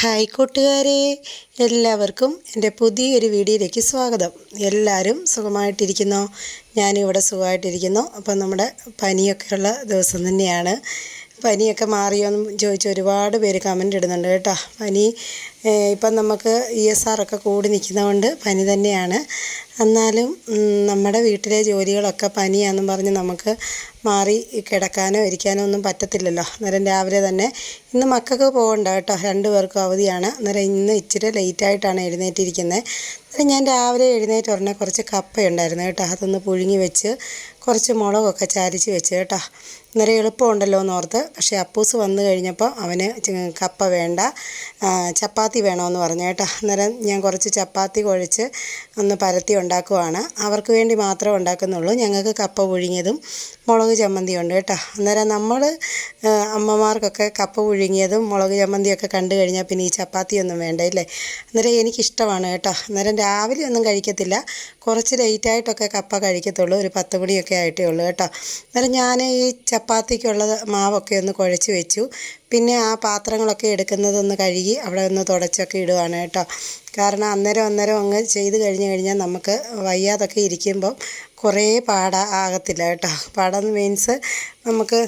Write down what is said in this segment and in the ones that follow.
Hi കൂട്ടുകാരെ എല്ലാവർക്കും എന്റെ പുതിയൊരു വീഡിയോയിലേക്ക് സ്വാഗതം. എല്ലാവരും സുഖമായിട്ടിരിക്കുന്നോ? ഞാനിവിടെ സുഖമായിട്ടിരിക്കുന്നു. അപ്പം നമ്മുടെ പനിയൊക്കെ ഉള്ള ദിവസം തന്നെയാണ്. പനിയൊക്കെ മാറിയോ എന്ന് ചോദിച്ച് ഒരുപാട് പേര് കമന്റ് ഇടുന്നുണ്ട് കേട്ടോ. പനി ഇപ്പം നമുക്ക് ഇ എസ് ആർ ഒക്കെ കൂടി നിൽക്കുന്നതുകൊണ്ട് പനി തന്നെയാണ്. എന്നാലും നമ്മുടെ വീട്ടിലെ ജോലികളൊക്കെ പനിയാണെന്ന് പറഞ്ഞ് നമുക്ക് മാറി കിടക്കാനോ ഇരിക്കാനോ ഒന്നും പറ്റത്തില്ലല്ലോ. അന്നേരം രാവിലെ തന്നെ ഇന്ന് മക്കൾക്ക് പോകണ്ട കേട്ടോ. രണ്ടു പേർക്കും അവധിയാണ്. അന്നേരം ഇന്ന് ഇച്ചിരി ലേറ്റായിട്ടാണ് എഴുന്നേറ്റിരിക്കുന്നത് അന്നേരം ഞാൻ രാവിലെ എഴുന്നേറ്റ് ഉടനെ കുറച്ച് കപ്പയുണ്ടായിരുന്നു കേട്ടോ. അതൊന്ന് പുഴുങ്ങി വെച്ച് കുറച്ച് മുളകൊക്കെ ചാരിച്ച് വെച്ച് കേട്ടോ. അന്നേരം എളുപ്പമുണ്ടല്ലോ എന്ന് ഓർത്ത്. പക്ഷേ അപ്പൂസ് വന്നു കഴിഞ്ഞപ്പോൾ അവന് കപ്പ വേണ്ട. ആ, ചപ്പാത്തി വേണമെന്ന് പറഞ്ഞു കേട്ടോ. അന്നേരം ഞാൻ കുറച്ച് ചപ്പാത്തി കുഴച്ച് ഒന്ന് പരത്തി ഉണ്ടാക്കുവാണ്. അവർക്ക് വേണ്ടി മാത്രമേ ഉണ്ടാക്കുന്നുള്ളൂ. ഞങ്ങൾക്ക് കപ്പ പുഴുങ്ങിയതും മുളക് ചമ്മന്തിയും ഉണ്ട് കേട്ടോ. അന്നേരം നമ്മൾ അമ്മമാർക്കൊക്കെ കപ്പ പുഴുങ്ങിയതും മുളക് ചമ്മന്തിയൊക്കെ കണ്ടു കഴിഞ്ഞാൽ പിന്നെ ഈ ചപ്പാത്തിയൊന്നും വേണ്ട ഇല്ലേ? അന്നേരം എനിക്കിഷ്ടമാണ് കേട്ടോ. അന്നേരം രാവിലെ ഒന്നും കഴിക്കത്തില്ല. കുറച്ച് ലേറ്റായിട്ടൊക്കെ കപ്പ കഴിക്കത്തുള്ളൂ. ഒരു പത്ത് മണിയൊക്കെ ആയിട്ടേ ഉള്ളൂ കേട്ടോ. അന്നേരം ഞാൻ ഈ ചപ്പാത്തിക്കുള്ള മാവൊക്കെ ഒന്ന് കുഴച്ച് വെച്ചു. പിന്നെ ആ പാത്രങ്ങളൊക്കെ എടുക്കുന്നതൊന്ന് കഴുകി അവിടെ ഒന്ന് തുടച്ചൊക്കെ ഇടുവാണ് കേട്ടോ. കാരണം അന്നേരം അന്നേരം അങ്ങ് ചെയ്ത് കഴിഞ്ഞ് കഴിഞ്ഞാൽ നമുക്ക് വയ്യാതൊക്കെ ഇരിക്കുമ്പം കുറേ പാട ആകത്തില്ല കേട്ടോ. പാടെന്ന് മീൻസ് നമുക്ക്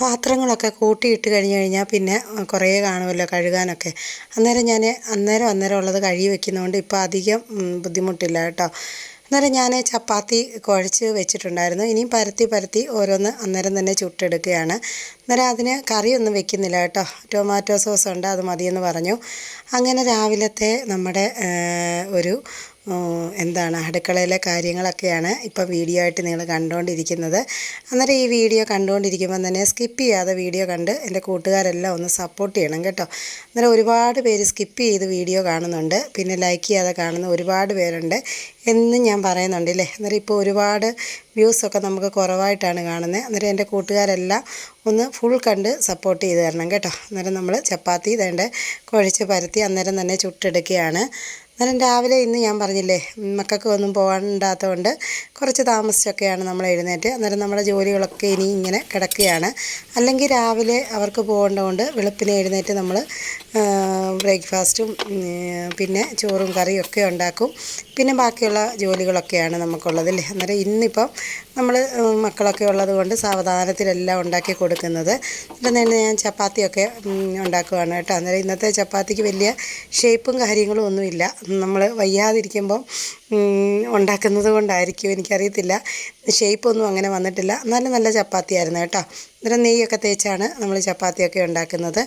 പാത്രങ്ങളൊക്കെ കൂട്ടിയിട്ട് കഴിഞ്ഞ് കഴിഞ്ഞാൽ പിന്നെ കുറേ കാണുമല്ലോ കഴുകാനൊക്കെ. അന്നേരം ഞാൻ അന്നേരം അന്നേരം ഉള്ളത് കഴുകി വെക്കുന്നതുകൊണ്ട് ഇപ്പോൾ അധികം ബുദ്ധിമുട്ടില്ല കേട്ടോ. അന്നേരം ഞാൻ ചപ്പാത്തി കുഴച്ച് വെച്ചിട്ടുണ്ടായിരുന്നു. ഇനിയും പരത്തി പരത്തി ഓരോന്ന് അന്നേരം തന്നെ ചുട്ടെടുക്കുകയാണ്. അന്നേരം അതിന് കറിയൊന്നും വെക്കുന്നില്ല കേട്ടോ. ടൊമാറ്റോ സോസ് ഉണ്ട് അത് മതിയെന്ന് പറഞ്ഞു. അങ്ങനെ രാവിലത്തെ നമ്മുടെ ഒരു എന്താണ് അടുക്കളയിലെ കാര്യങ്ങളൊക്കെയാണ് ഇപ്പോൾ വീഡിയോ ആയിട്ട് നിങ്ങൾ കണ്ടുകൊണ്ടിരിക്കുന്നത് അന്നേരം ഈ വീഡിയോ കണ്ടുകൊണ്ടിരിക്കുമ്പോൾ തന്നെ സ്കിപ്പ് ചെയ്യാതെ വീഡിയോ കണ്ട് എന്റെ കൂട്ടുകാരെല്ലാം ഒന്ന് സപ്പോർട്ട് ചെയ്യണം കേട്ടോ. അന്നേരം ഒരുപാട് പേര് സ്കിപ്പ് ചെയ്ത് വീഡിയോ കാണുന്നുണ്ട്. പിന്നെ ലൈക്ക് ചെയ്യാതെ കാണുന്ന ഒരുപാട് പേരുണ്ട്. എന്നും ഞാൻ പറയുന്നുണ്ട് ഇല്ലേ? അന്നേരം ഇപ്പോൾ ഒരുപാട് വ്യൂസൊക്കെ നമുക്ക് കുറവായിട്ടാണ് കാണുന്നത്. അന്നേരം എന്റെ കൂട്ടുകാരെല്ലാം ഒന്ന് ഫുൾ കണ്ട് സപ്പോർട്ട് ചെയ്ത് തരണം കേട്ടോ. അന്നേരം നമ്മൾ ചപ്പാത്തി ഇതേണ്ട കുഴച്ച് പരത്തി അന്നേരം തന്നെ ചുട്ടെടുക്കുകയാണ്. അന്നേരം രാവിലെ ഇന്ന് ഞാൻ പറഞ്ഞില്ലേ മക്കൾക്ക് ഒന്നും പോകാണ്ടാത്തതുകൊണ്ട് കുറച്ച് താമസിച്ചൊക്കെയാണ് നമ്മൾ എഴുന്നേറ്റ്. അന്നേരം നമ്മുടെ ജോലികളൊക്കെ ഇനി ഇങ്ങനെ കിടക്കുകയാണ്. അല്ലെങ്കിൽ രാവിലെ അവർക്ക് പോകേണ്ടതുകൊണ്ട് വെളുപ്പിനെ എഴുന്നേറ്റ് നമ്മൾ ബ്രേക്ക്ഫാസ്റ്റും പിന്നെ ചോറും കറിയും ഒക്കെ ഉണ്ടാക്കും. പിന്നെ ബാക്കിയുള്ള ജോലികളൊക്കെയാണ് നമുക്കുള്ളത് അല്ലേ? അന്നേരം ഇന്നിപ്പം നമ്മൾ മക്കളൊക്കെ ഉള്ളത് കൊണ്ട് സാവധാനത്തിലെല്ലാം ഉണ്ടാക്കി കൊടുക്കുന്നത്. എന്നിട്ട് ഞാൻ ചപ്പാത്തിയൊക്കെ ഉണ്ടാക്കുകയാണ് കേട്ടോ. അന്നേരം ഇന്നത്തെ ചപ്പാത്തിക്ക് വലിയ ഷേപ്പും കാര്യങ്ങളും ഒന്നുമില്ല. നമ്മൾ വയ്യാതിരിക്കുമ്പം ഉണ്ടാക്കുന്നത് കൊണ്ടായിരിക്കും എനിക്കറിയത്തില്ല. ഷേപ്പൊന്നും അങ്ങനെ വന്നിട്ടില്ല. എന്നാലും നല്ല ചപ്പാത്തിയായിരുന്നു കേട്ടോ. അന്നേരം നെയ്യൊക്കെ തേച്ചാണ് നമ്മൾ ചപ്പാത്തിയൊക്കെ ഉണ്ടാക്കുന്നത്.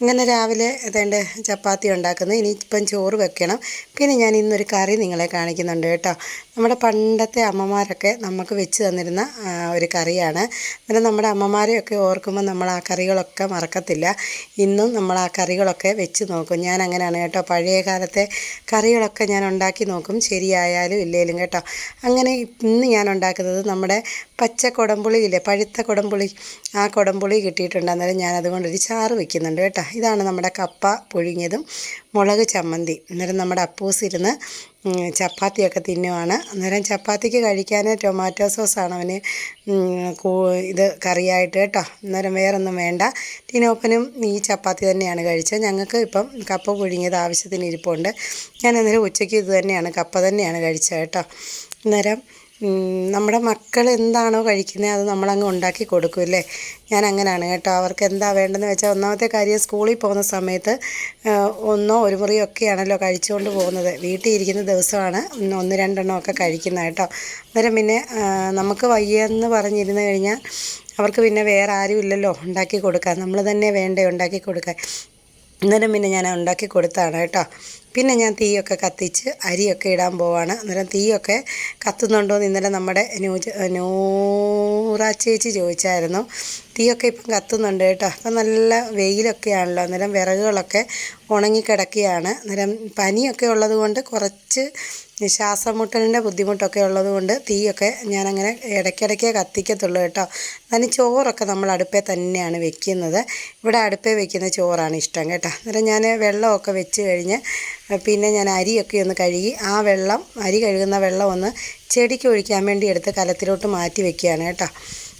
ഇങ്ങനെ രാവിലെ ഇതേണ്ട ചപ്പാത്തി ഉണ്ടാക്കുന്നത്. ഇനിയിപ്പം ചോറ് വെക്കണം. പിന്നെ ഞാൻ ഇന്നൊരു കറി നിങ്ങളെ കാണിക്കുന്നുണ്ട് കേട്ടോ. നമ്മുടെ പണ്ടത്തെ അമ്മമാരൊക്കെ നമുക്ക് വെച്ച് തന്നിരുന്ന ഒരു കറിയാണ്. അന്നേരം നമ്മുടെ അമ്മമാരെയൊക്കെ ഓർക്കുമ്പോൾ നമ്മൾ ആ കറികളൊക്കെ മറക്കത്തില്ല. ഇന്നും നമ്മൾ ആ കറികളൊക്കെ വെച്ച് നോക്കും. ഞാൻ അങ്ങനെയാണ് കേട്ടോ. പഴയ കാലത്തെ കറികളൊക്കെ ഞാൻ ഉണ്ടാക്കി നോക്കും. ശരിയായാലും ഇല്ലേലും കേട്ടോ. അങ്ങനെ ഇന്ന് ഞാൻ ഉണ്ടാക്കുന്നത് നമ്മുടെ പച്ച കുടംപുളിയില്ലേ പഴുത്ത കുടംപുളി ആ കുടംപുളി കിട്ടിയിട്ടുണ്ട്. അന്നേരം ഞാൻ അതുകൊണ്ടൊരു ചാറ് വെക്കുന്നുണ്ട് കേട്ടോ. ഇതാണ് നമ്മുടെ കപ്പ പുഴുങ്ങിയതും മുളക് ചമ്മന്തി. അന്നേരം നമ്മുടെ അപ്പൂസ് ഇരുന്ന് ചപ്പാത്തിയൊക്കെ തിന്നുവാണ്. അന്നേരം ചപ്പാത്തിക്ക് കഴിക്കാൻ ടൊമാറ്റോ സോസാണ് അവന് ഇത് കറിയായിട്ട് കേട്ടോ. അന്നേരം വേറൊന്നും വേണ്ട. ടിനോപ്പനും ഈ ചപ്പാത്തി തന്നെയാണ് കഴിച്ചത്. ഞങ്ങൾക്ക് ഇപ്പം കപ്പ പുഴുങ്ങിയത് ആവശ്യത്തിന് ഇരിപ്പുണ്ട്. ഞാൻ അന്നേരം ഉച്ചയ്ക്ക് ഇത് തന്നെയാണ് കപ്പ തന്നെയാണ് കഴിച്ചത് കേട്ടോ. അന്നേരം നമ്മുടെ മക്കൾ എന്താണോ കഴിക്കുന്നത് അത് നമ്മളങ്ങ് ഉണ്ടാക്കി കൊടുക്കും അല്ലേ? ഞാൻ അങ്ങനെയാണ് കേട്ടോ. അവർക്ക് എന്താ വേണ്ടതെന്ന് വെച്ചാൽ ഒന്നാമത്തെ കാര്യം സ്കൂളിൽ പോകുന്ന സമയത്ത് ഒന്നോ ഒരു മുറിയോ ഒക്കെയാണല്ലോ കഴിച്ചുകൊണ്ട് പോകുന്നത്. വീട്ടിൽ ഇരിക്കുന്ന ദിവസമാണ് ഒന്ന് രണ്ടെണ്ണം ഒക്കെ കഴിക്കുന്നത് കേട്ടോ. അന്നേരം പിന്നെ നമുക്ക് വയ്യെന്ന് പറഞ്ഞിരുന്നു കഴിഞ്ഞാൽ അവർക്ക് പിന്നെ വേറെ ആരും ഇല്ലല്ലോ ഉണ്ടാക്കി കൊടുക്കാൻ. നമ്മൾ തന്നെ വേണ്ടേ ഉണ്ടാക്കി കൊടുക്കാൻ. അന്നേരം പിന്നെ ഞാൻ ഉണ്ടാക്കി കൊടുത്താണ് കേട്ടോ. പിന്നെ ഞാൻ തീയൊക്കെ കത്തിച്ച് അരിയൊക്കെ ഇടാൻ പോവാണ്. അന്നേരം തീയൊക്കെ കത്തുന്നുണ്ടോ എന്ന് ഇന്നലെ നമ്മുടെ ന്യൂജ് നൂറ ചേച്ചി ചോദിച്ചായിരുന്നു. തീയൊക്കെ ഇപ്പം കത്തുന്നുണ്ട് കേട്ടോ. അപ്പം നല്ല വെയിലൊക്കെയാണല്ലോ. അന്നേരം വിറകുകളൊക്കെ ഉണങ്ങിക്കിടക്കുകയാണ്. അന്നേരം പനിയൊക്കെ ഉള്ളത് കൊണ്ട് കുറച്ച് ശ്വാസം മുട്ടലിന്റെ ബുദ്ധിമുട്ടൊക്കെ ഉള്ളതുകൊണ്ട് തീയൊക്കെ ഞാനങ്ങനെ ഇടയ്ക്കിടയ്ക്കേ കത്തിക്കത്തുള്ളൂ കേട്ടോ. അതിന് ചോറൊക്കെ നമ്മൾ അടുപ്പേ തന്നെയാണ് വെക്കുന്നത്. ഇവിടെ അടുപ്പേ വെക്കുന്ന ചോറാണ് ഇഷ്ടം കേട്ടോ. അന്നേരം ഞാൻ വെള്ളമൊക്കെ വെച്ച് കഴിഞ്ഞ് പിന്നെ ഞാൻ അരിയൊക്കെ ഒന്ന് കഴുകി ആ വെള്ളം അരി കഴുകുന്ന വെള്ളം ഒന്ന് ചെടിക്ക് ഒഴിക്കാൻ വേണ്ടി എടുത്ത് കലത്തിലോട്ട് മാറ്റി വെക്കുകയാണ് കേട്ടോ.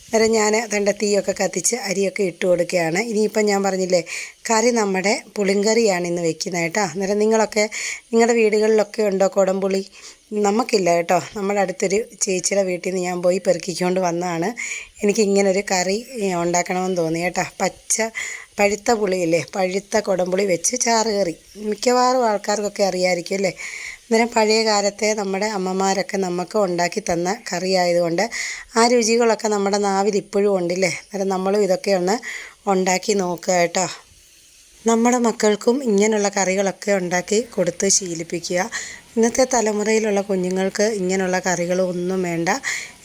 അന്നേരം ഞാൻ തന്റെ തീയൊക്കെ കത്തിച്ച് അരിയൊക്കെ ഇട്ട് കൊടുക്കുകയാണ്. ഇനിയിപ്പം ഞാൻ പറഞ്ഞില്ലേ കറി നമ്മുടെ പുളിങ്കറിയാണ് ഇന്ന് വെക്കുന്നത് കേട്ടോ. അന്നേരം നിങ്ങളൊക്കെ നിങ്ങളുടെ വീടുകളിലൊക്കെ ഉണ്ടോ കുടംപുളി? നമുക്കില്ല കേട്ടോ. നമ്മുടെ അടുത്തൊരു ചേച്ചിയുടെ വീട്ടിൽ നിന്ന് ഞാൻ പോയി പെറുക്കിക്കൊണ്ട് വന്നതാണ്. എനിക്ക് ഇങ്ങനൊരു കറി ഉണ്ടാക്കണമെന്ന് തോന്നി കേട്ടോ. പച്ച പഴുത്ത പുളിയില്ലേ? പഴുത്ത കുടംപുളി വെച്ച് ചാറ് കറി. മിക്കവാറും ആൾക്കാർക്കൊക്കെ അറിയാമായിരിക്കും അല്ലേ? അന്നേരം പഴയ കാലത്തെ നമ്മുടെ അമ്മമാരൊക്കെ നമുക്ക് ഉണ്ടാക്കി തന്ന കറി ആയതുകൊണ്ട് ആ രുചികളൊക്കെ നമ്മുടെ നാവിൽ ഇപ്പോഴും ഉണ്ടല്ലേ അന്നേരം നമ്മളും ഇതൊക്കെ ഒന്ന് ഉണ്ടാക്കി നോക്കുക കേട്ടോ. നമ്മുടെ മക്കൾക്കും ഇങ്ങനെയുള്ള കറികളൊക്കെ ഉണ്ടാക്കി കൊടുത്ത് ശീലിപ്പിക്കുക. ഇന്നത്തെ തലമുറയിലുള്ള കുഞ്ഞുങ്ങൾക്ക് ഇങ്ങനെയുള്ള കറികളൊന്നും വേണ്ട.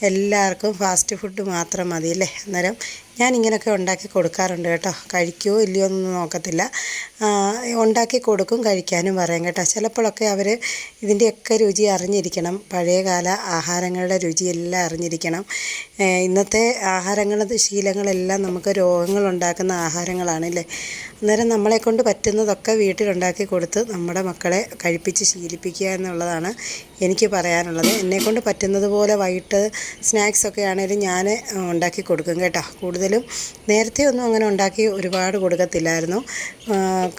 എല്ലാവർക്കും ഫാസ്റ്റ് ഫുഡ് മാത്രം മതി അല്ലേ? അന്നേരം ഞാൻ ഇങ്ങനെയൊക്കെ ഉണ്ടാക്കി കൊടുക്കാറുണ്ട് കേട്ടോ. കഴിക്കുമോ ഇല്ലയോ എന്നൊന്നും നോക്കത്തില്ല. ഉണ്ടാക്കി കൊടുക്കും കഴിക്കാനും പറയും കേട്ടോ. ചിലപ്പോഴൊക്കെ അവർ ഇതിന്റെയൊക്കെ രുചി അറിഞ്ഞിരിക്കണം. പഴയകാല ആഹാരങ്ങളുടെ രുചിയെല്ലാം അറിഞ്ഞിരിക്കണം. ഇന്നത്തെ ആഹാരങ്ങൾ ശീലങ്ങളെല്ലാം നമുക്ക് രോഗങ്ങളുണ്ടാക്കുന്ന ആഹാരങ്ങളാണല്ലേ അന്നേരം നമ്മളെ കൊണ്ട് പറ്റുന്നതൊക്കെ വീട്ടിലുണ്ടാക്കി കൊടുത്ത് നമ്മുടെ മക്കളെ കഴിപ്പിച്ച് ശീലിപ്പിക്കുക എന്നുള്ളതാണ് എനിക്ക് പറയാനുള്ളത്. എന്നെക്കൊണ്ട് പറ്റുന്നത് പോലെ വൈകിട്ട് സ്നാക്സൊക്കെ ആണെങ്കിലും ഞാൻ ഉണ്ടാക്കി കൊടുക്കും കേട്ടോ. കൂടുതലും നേരത്തെ ഒന്നും അങ്ങനെ ഉണ്ടാക്കി ഒരുപാട് കൊടുക്കത്തില്ലായിരുന്നു.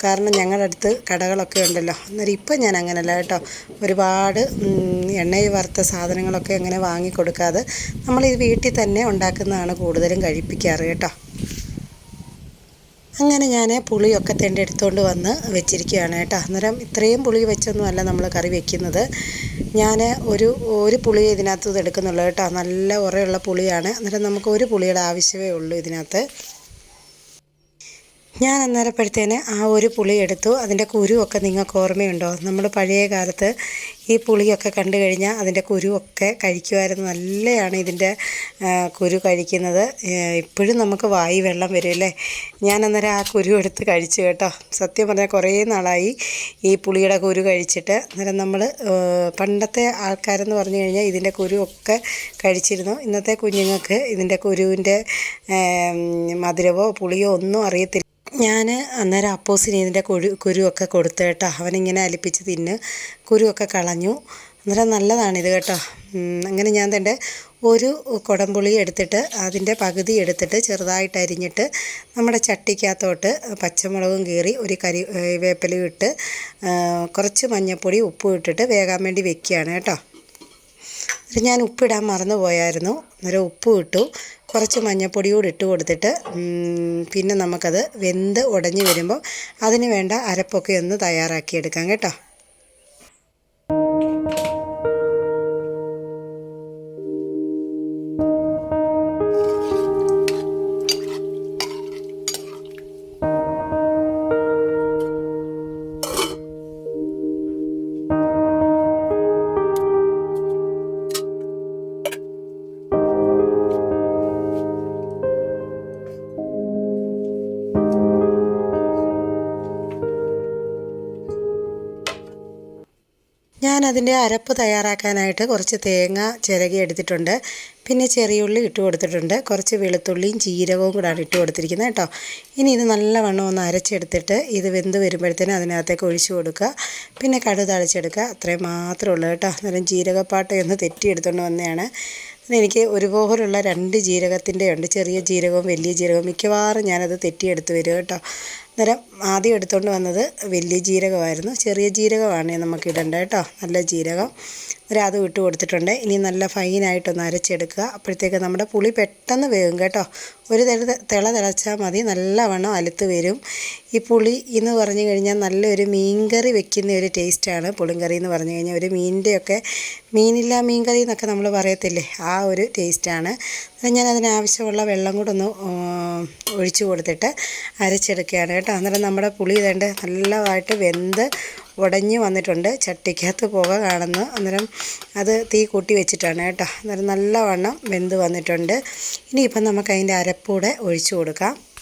കാരണം ഞങ്ങളുടെ അടുത്ത് കടകളൊക്കെ ഉണ്ടല്ലോ. അന്നേരം ഇപ്പം ഞാൻ അങ്ങനെയല്ല കേട്ടോ. ഒരുപാട് എണ്ണയിൽ വറുത്ത സാധനങ്ങളൊക്കെ അങ്ങനെ വാങ്ങി കൊടുക്കാതെ നമ്മളിത് വീട്ടിൽ തന്നെ ഉണ്ടാക്കുന്നതാണ് കൂടുതലും കഴിപ്പിക്കാറ് കേട്ടോ. അങ്ങനെ ഞാൻ പുളിയൊക്കെ തെണ്ടി എടുത്തുകൊണ്ട് വന്ന് വെച്ചിരിക്കുകയാണ് കേട്ടോ. അന്നേരം ഇത്രയും പുളി വെച്ചൊന്നുമല്ല നമ്മൾ കറി വെക്കുന്നത്. ഞാൻ ഒരു ഒരു പുളി ഇതിനകത്ത് ഇത് എടുക്കുന്നുള്ളൂ കേട്ടോ. നല്ല ഉറയുള്ള പുളിയാണ്. അന്നേരം നമുക്ക് ഒരു പുളിയുടെ ആവശ്യമേ ഉള്ളൂ ഇതിനകത്ത്. ഞാൻ അന്നേരപ്പോഴത്തേന് ആ ഒരു പുളി എടുത്തു. അതിന്റെ കുരുവൊക്കെ നിങ്ങൾക്ക് ഓർമ്മയുണ്ടോ? നമ്മൾ പഴയ കാലത്ത് ഈ പുളിയൊക്കെ കണ്ടു കഴിഞ്ഞാൽ അതിന്റെ കുരുവൊക്കെ കഴിക്കുമായിരുന്നു. നല്ലതാണ് ഇതിന്റെ കുരു കഴിക്കുന്നത്. ഇപ്പോഴും നമുക്ക് വായി വെള്ളം വരുമല്ലേ ഞാൻ അന്നേരം ആ കുരു എടുത്ത് കഴിച്ചു കേട്ടോ. സത്യം പറഞ്ഞാൽ കുറേ നാളായി ഈ പുളിയുടെ കുരു കഴിച്ചിട്ട്. അന്നേരം നമ്മൾ പണ്ടത്തെ ആൾക്കാരെന്ന് പറഞ്ഞു കഴിഞ്ഞാൽ ഇതിന്റെ കുരുവൊക്കെ കഴിച്ചിരുന്നു. ഇന്നത്തെ കുഞ്ഞുങ്ങൾക്ക് ഇതിന്റെ കുരുവിന്റെ മധുരവോ പുളിയോ ഒന്നും അറിയത്തില്ല. ഞാൻ അന്നേരം അപ്പോസിന് ഇതിന്റെ കുരു കുരുവൊക്കെ കൊടുത്തു കേട്ടോ. അവനിങ്ങനെ അലിപ്പിച്ച് തിന്ന് കുരുവൊക്കെ കളഞ്ഞു. അന്നേരം നല്ലതാണിത് കേട്ടോ. അങ്ങനെ ഞാൻ തന്റെ ഒരു കുടംപുളി എടുത്തിട്ട് അതിന്റെ പകുതി എടുത്തിട്ട് ചെറുതായിട്ട് അരിഞ്ഞിട്ട് നമ്മുടെ ചട്ടിക്കകത്തോട്ട് പച്ചമുളകും കീറി ഒരു കരി വേപ്പലും ഇട്ട് കുറച്ച് മഞ്ഞൾപ്പൊടി ഉപ്പും ഇട്ടിട്ട് വേകാൻ വേണ്ടി വെക്കുകയാണ് കേട്ടോ. ഞാൻ ഉപ്പിടാൻ മറന്നു പോയായിരുന്നു അന്നേരം ഉപ്പ് ഇട്ടു. കുറച്ച് മഞ്ഞൾപ്പൊടി കൂടി ഇട്ട് കൊടുത്തിട്ട് പിന്നെ നമുക്കത് വെന്ത് ഉടഞ്ഞ് വരുമ്പോൾ അതിന് വേണ്ട അരപ്പൊക്കെ ഒന്ന് തയ്യാറാക്കിയെടുക്കാം കേട്ടോ. അതിന്റെ അരപ്പ് തയ്യാറാക്കാനായിട്ട് കുറച്ച് തേങ്ങ ചിരകി എടുത്തിട്ടുണ്ട്. പിന്നെ ചെറിയ ഉള്ളി ഇട്ട് കൊടുത്തിട്ടുണ്ട്. കുറച്ച് വെളുത്തുള്ളിയും ജീരകവും കൂടാണ് ഇട്ട് കൊടുത്തിരിക്കുന്നത് കേട്ടോ. ഇനി ഇത് നല്ലവണ്ണം ഒന്ന് അരച്ചെടുത്തിട്ട് ഇത് വെന്ത് വരുമ്പോഴത്തേനും അതിനകത്തേക്ക് ഒഴിച്ചു കൊടുക്കുക. പിന്നെ കടു തളിച്ചെടുക്കുക. അത്രയും മാത്രമേ ഉള്ളൂ കേട്ടോ. അന്നേരം ജീരകപ്പാട്ടയൊന്ന് തെറ്റിയെടുത്തുകൊണ്ട് വന്നതാണ് എനിക്ക് ഒരുപോലുള്ള രണ്ട് ജീരകത്തിന്റെ ഉണ്ട്. ചെറിയ ജീരകവും വലിയ ജീരകവും മിക്കവാറും ഞാനത് തെറ്റിയെടുത്ത് വരും കേട്ടോ. അന്നേരം ആദ്യം എടുത്തുകൊണ്ട് വന്നത് വലിയ ജീരകമായിരുന്നു. ചെറിയ ജീരകമാണ് നമുക്ക് ഇടേണ്ടത് കേട്ടോ നല്ല ജീരകം. ഒരു അതും ഇട്ട് കൊടുത്തിട്ടുണ്ട്. ഇനി നല്ല ഫൈനായിട്ടൊന്ന് അരച്ചെടുക്കുക. അപ്പോഴത്തേക്ക് നമ്മുടെ പുളി പെട്ടെന്ന് വേകും കേട്ടോ. ഒരു തര തിള തിളച്ചാൽ മതി. നല്ലവണ്ണം അലുത്ത് വരും. ഈ പുളി എന്ന് പറഞ്ഞു കഴിഞ്ഞാൽ നല്ലൊരു മീൻകറി വെക്കുന്ന ഒരു ടേസ്റ്റാണ് പുളിങ്കറി എന്ന് പറഞ്ഞു കഴിഞ്ഞാൽ. ഒരു മീനിന്റെയൊക്കെ മീനില്ല മീൻകറി എന്നൊക്കെ നമ്മൾ പറയത്തില്ലേ? ആ ഒരു ടേസ്റ്റാണ്. ഞാൻ അതിനാവശ്യമുള്ള വെള്ളം കൂടെ ഒന്ന് ഒഴിച്ചു കൊടുത്തിട്ട് അരച്ചെടുക്കുകയാണ് കേട്ടോ. അന്നേരം നമ്മുടെ പുളി ഇതേണ്ട നല്ലതായിട്ട് വെന്ത് ഉടഞ്ഞ് വന്നിട്ടുണ്ട്. ചട്ടിക്കകത്ത് പുക കാണുന്നു. അന്നേരം അത് തീ കൂട്ടി വെച്ചിട്ടാണ് കേട്ടോ. അന്നേരം നല്ലവണ്ണം വെന്ത് വന്നിട്ടുണ്ട്. ഇനിയിപ്പം നമുക്ക് അതിന്റെ അരപ്പൂടെ ഒഴിച്ചു കൊടുക്കാം.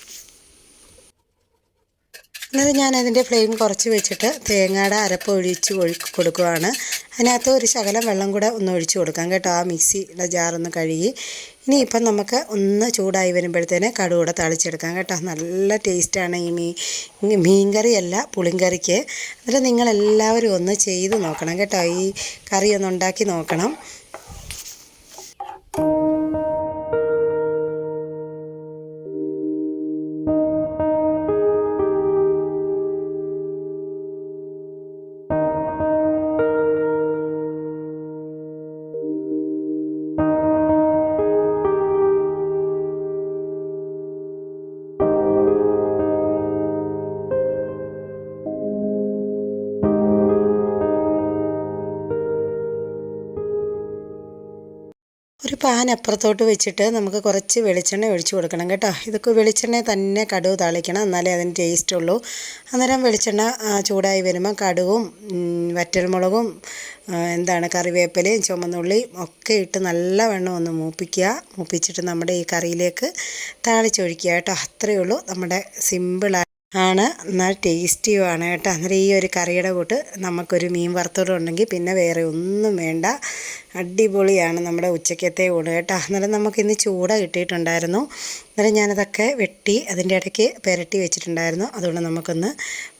അന്നേരം ഞാൻ അതിന്റെ ഫ്ലെയിം കുറച്ച് വെച്ചിട്ട് തേങ്ങയുടെ അരപ്പ് ഒഴിച്ച് ഒഴി കൊടുക്കുവാണ്. അതിനകത്ത് ഒരു ശകലം വെള്ളം കൂടെ ഒന്ന് ഒഴിച്ച് കൊടുക്കാം കേട്ടോ. ആ മിക്സിയുടെ ജാറൊന്ന് കഴുകി. ഇനിയിപ്പം നമുക്ക് ഒന്ന് ചൂടായി വരുമ്പോഴത്തേന് കടുകൂടെ തളിച്ചെടുക്കാം കേട്ടോ. നല്ല ടേസ്റ്റാണ് ഈ മീൻ മീൻകറിയല്ല പുളിങ്കറിക്ക്. എന്നിട്ട് നിങ്ങളെല്ലാവരും ഒന്ന് ചെയ്ത് നോക്കണം കേട്ടോ. ഈ കറി ഒന്ന് ഉണ്ടാക്കി നോക്കണം. പാൻ അപ്പുറത്തോട്ട് വെച്ചിട്ട് നമുക്ക് കുറച്ച് വെളിച്ചെണ്ണ ഒഴിച്ച് കൊടുക്കണം കേട്ടോ. ഇതൊക്കെ വെളിച്ചെണ്ണ തന്നെ കടുവ് താളിക്കണം. എന്നാലേ അതിന് ടേസ്റ്റ് ഉള്ളൂ. അന്നേരം വെളിച്ചെണ്ണ ചൂടായി വരുമ്പോൾ കടുവും വറ്റൽമുളകും എന്താണ് കറിവേപ്പിലയും ചുമന്നുള്ളിയും ഒക്കെ ഇട്ട് നല്ല നല്ലവണ്ണം ഒന്ന് മൂപ്പിക്കുക. മൂപ്പിച്ചിട്ട് നമ്മുടെ ഈ കറിയിലേക്ക് താളിച്ചൊഴിക്കുക കേട്ടോ. അത്രയേ ഉള്ളൂ. നമ്മുടെ സിമ്പിളായി ആണ്. എന്നാൽ ടേസ്റ്റിയുമാണ് കേട്ടോ. അന്നേരം ഈ ഒരു കറിയുടെ കൂട്ട് നമുക്കൊരു മീൻ വറുത്തോടുണ്ടെങ്കിൽ പിന്നെ വേറെ ഒന്നും വേണ്ട. അടിപൊളിയാണ് നമ്മുടെ ഉച്ചക്കത്തെ ഊണ് കേട്ടോ. അന്നേരം നമുക്കിന്ന് ചൂട കിട്ടിയിട്ടുണ്ടായിരുന്നു. അന്നേരം ഞാനതൊക്കെ വെട്ടി അതിന്റെ ഇടയ്ക്ക് പുരട്ടി വെച്ചിട്ടുണ്ടായിരുന്നു. അതുകൊണ്ട് നമുക്കൊന്ന്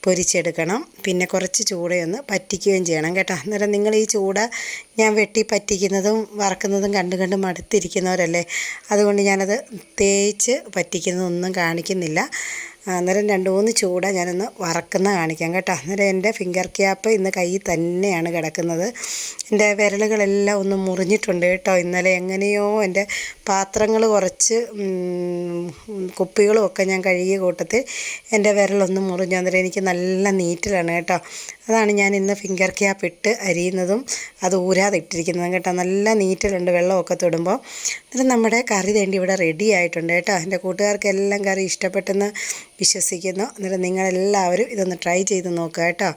പൊരിച്ചെടുക്കണം. പിന്നെ കുറച്ച് ചൂടയൊന്ന് പറ്റിക്കുകയും ചെയ്യണം കേട്ടോ. അന്നേരം നിങ്ങൾ ഈ ചൂട ഞാൻ വെട്ടി പറ്റിക്കുന്നതും വറക്കുന്നതും കണ്ട് കണ്ട് മടുത്തിരിക്കുന്നവരല്ലേ? അതുകൊണ്ട് ഞാനത് തേച്ച് പറ്റിക്കുന്നതൊന്നും കാണിക്കുന്നില്ല. അന്നേരം രണ്ട് മൂന്ന് ചൂട ഞാനൊന്ന് വറക്കുന്ന കാണിക്കാം കേട്ടോ. അന്നേരം എന്റെ ഫിംഗർ ക്യാപ്പ് ഇന്ന് കൈ തന്നെയാണ് കിടക്കുന്നത്. എന്റെ വിരലുകളെല്ലാം ഒന്ന് മുറിഞ്ഞിട്ടുണ്ട് കേട്ടോ. ഇന്നലെ എങ്ങനെയോ എന്റെ പാത്രങ്ങൾ കുറച്ച് കുപ്പികളും ഒക്കെ ഞാൻ കഴുകിയ കൂട്ടത്തിൽ എന്റെ വിരലൊന്ന് മുറിഞ്ഞു. അന്നേരം എനിക്ക് നല്ല നീറ്റിലാണ് കേട്ടോ. അതാണ് ഞാൻ ഇന്ന് ഫിംഗർ ക്യാപ്പ് ഇട്ട് അരിയുന്നതും അത് ഊരാതെ ഇട്ടിരിക്കുന്നതും കേട്ടോ. നല്ല നീറ്റിലുണ്ട് വെള്ളമൊക്കെ തൊടുമ്പോൾ. എന്നിട്ട് നമ്മുടെ കറി തേണ്ടി ഇവിടെ റെഡി ആയിട്ടുണ്ട് കേട്ടോ. എന്റെ കൂട്ടുകാർക്കെല്ലാം കറി ഇഷ്ടപ്പെട്ടെന്ന് വിശ്വസിക്കുന്നു. എന്നിട്ട് നിങ്ങളെല്ലാവരും ഇതൊന്ന് ട്രൈ ചെയ്ത് നോക്കുക കേട്ടോ.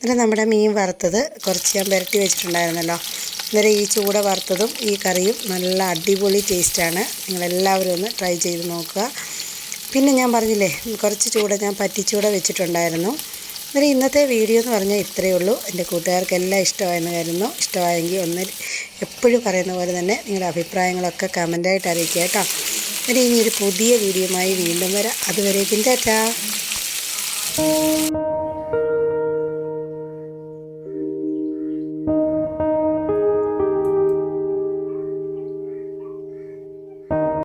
എന്നിട്ട് നമ്മുടെ മീൻ വറുത്തത് കുറച്ച് ഞാൻ പുരട്ടി വെച്ചിട്ടുണ്ടായിരുന്നല്ലോ. അന്നേരം ഈ ചൂട വറുത്തതും ഈ കറിയും നല്ല അടിപൊളി ടേസ്റ്റാണ് നിങ്ങളെല്ലാവരും ഒന്ന് ട്രൈ ചെയ്ത് നോക്കുക. പിന്നെ ഞാൻ പറഞ്ഞില്ലേ കുറച്ച് ചൂട ഞാൻ പറ്റിച്ചൂട വെച്ചിട്ടുണ്ടായിരുന്നു. അന്നേരം ഇന്നത്തെ വീഡിയോ എന്ന് പറഞ്ഞാൽ ഇത്രയേ ഉള്ളൂ. എന്റെ കൂട്ടുകാർക്കെല്ലാം ഇഷ്ടമായെന്ന് കരുതുന്നു. ഇഷ്ടമായെങ്കിൽ ഒന്ന് എപ്പോഴും പറയുന്ന പോലെ തന്നെ നിങ്ങളുടെ അഭിപ്രായങ്ങളൊക്കെ കമന്റായിട്ട് അറിയിക്കുക കേട്ടോ. അന്നേരം ഇനി ഒരു പുതിയ വീഡിയോയുമായി വീണ്ടും വരാം. അതുവരേക്കും ടാറ്റാ.